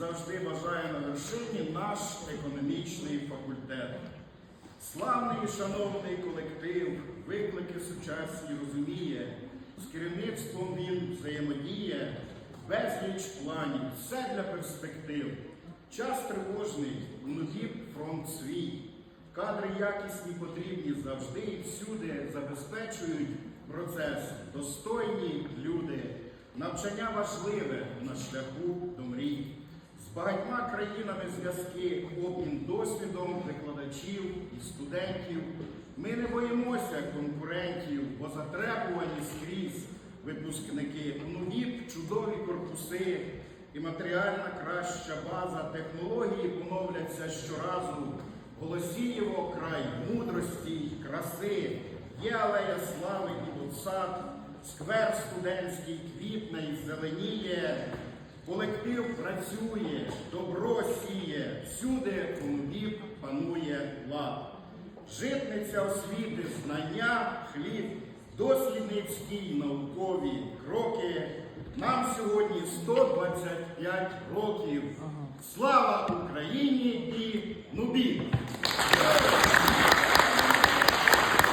завжди вважає на вершині наш економічний факультет. Славний і шановний колектив, виклики сучасні розуміє, з керівництвом він взаємодіє, безліч планів, все для перспектив. Час тривожний, внутрі фронт свій. Кадри якісні потрібні завжди і всюди забезпечують процес. Достойні люди. Навчання важливе на шляху до мрій. Багатьма країнами зв'язки, обмін досвідом викладачів і студентів. Ми не боїмося конкурентів, бо затребувані скрізь випускники, нові чудові корпуси і матеріальна краща база. Технології поновляться щоразу. Голосієво край мудрості й краси, є алея слави і досад, сквер студентський квітне і зеленіє, колектив працює, добро сіє, всюди конубів панує лад. Житниця освіти, знання, хліб, дослідницькі наукові кроки. Нам сьогодні 125 років. Слава!